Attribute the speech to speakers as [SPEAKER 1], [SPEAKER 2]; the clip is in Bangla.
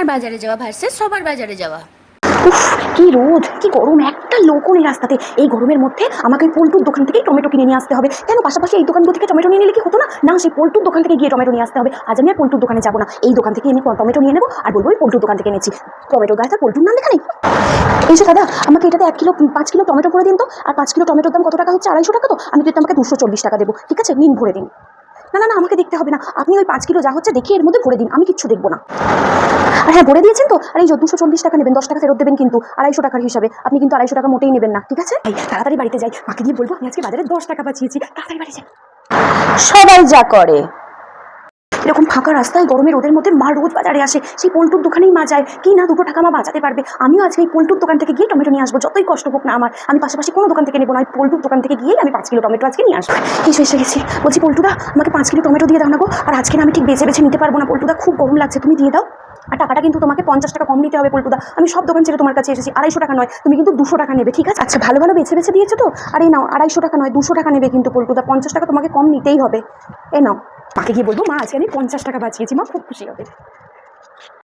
[SPEAKER 1] আমার বাজারে যাওয়া ভার্সেস সবার বাজারে যাওয়া।
[SPEAKER 2] উফ, কি রোদ, কি গরম, একটা লোকও নেই রাস্তাতে। এই গরমের মধ্যে আমাকে পোল্টুর দোকান থেকেই টমেটো কিনে নিয়ে আসতে হবে। কেন পাশাপাশি এই দোকানগুলো থেকে টমেটো নিয়ে নিলে কি হতো না? না, সেই পোল্টুর দোকান থেকে গিয়ে টমেটো নিয়ে আসতে হবে। আজ আমি আর পোল্টুর দোকানে যাব না। এই দোকান থেকে আমি টমেটো নিয়ে নেব আর বলব ওই পোল্টুর দোকান থেকে এনেছি। টমেটো আর পোল্টুর নাম লেখা নেই? এই যে দাদা, আমাকে এটাতে এক কিলো, পাঁচ কিলো টমেটো করে দিন তো। আর পাঁচ কিলো টমেটোর দাম কত টাকা হচ্ছে? আড়াইশো টাকা তো? আমি কিন্তু আমাকে দুশো চল্লিশ টাকা দেবো। ঠিক আছে? নিন, ভরে দিন। না না না, আমাকে দেখতে হবে না। আপনি ওই পাঁচ কিলো যা হচ্ছে দেখি এর মধ্যে ভরে দিন। আমি কিচ্ছু দেখব না। আর হ্যাঁ ভরে দিয়েছেন তো? আর এই চোদ্দশো দুশো চল্লিশ টাকা নেবেন, দশ টাকা ফেরত দেবেন কিন্তু, আড়াইশো টাকার হিসাবে। আপনি কিন্তু আড়াইশো টাকা মোটেই নেবেন না, ঠিক আছে? তাড়াতাড়ি বাড়িতে যাই। বাকি দিয়ে বলব, আমি আজকে বাজারে দশ টাকা বাঁচিয়েছি তাড়াতাড়ি বাড়ি যাই।
[SPEAKER 1] সবাই যা করে।
[SPEAKER 2] এরকম ফাঁকা রাস্তায় গরমের রোদের মধ্যে মা রোজ বাজারে আসে, সেই পোল্টুর দোকানেই মা যায়, কি না দুটো টাকা মা বাঁচাতে পারবে? আমিও আজকে এই পোল্টুর দোকান থেকে গিয়ে টমেটো নিয়ে আসব, যতই কষ্ট হোক না আমার। আমি পাশাপাশি কোনো দোকান থেকে নেব না পোল্টুর দোকান থেকে গিয়েই আমি পাঁচ কিলো টমেটো আজকে নিয়ে আসব। এসে এসে গেছি। বলছি, পল্টুদা, আমাকে পাঁচ কিলো টমেটো দিয়ে দাও না গো। আর আজকে আমি ঠিক বেছে বেছে নিতে পারব না, পল্টুদা, খুব গরম লাগছে, তুমি দিয়ে দাও। আর টাকাটা কিন্তু তোমাকে পঞ্চাশ টাকা কম নিতে হবে, পল্টুদা। আমি সব দোকান ছেড়ে তোমার কাছে এসেছি, আড়াইশো টাকা নয়, তুমি কিন্তু দুশো টাকা নেবে, ঠিক আছে? আচ্ছা ভালো ভালো বেছে বেছে দিয়েছ তো? আর এই নাও, আড়াইশো টাকা নয়, দুশো টাকা নেবে কিন্তু, পল্টুদা, পঞ্চাশ টাকা তোমাকে কম নিতেই হবে। এ নাও। মাকে গিয়ে বলব মা আজকে আমি পঞ্চাশ টাকা বাঁচিয়েছি মা খুব খুশি হবে।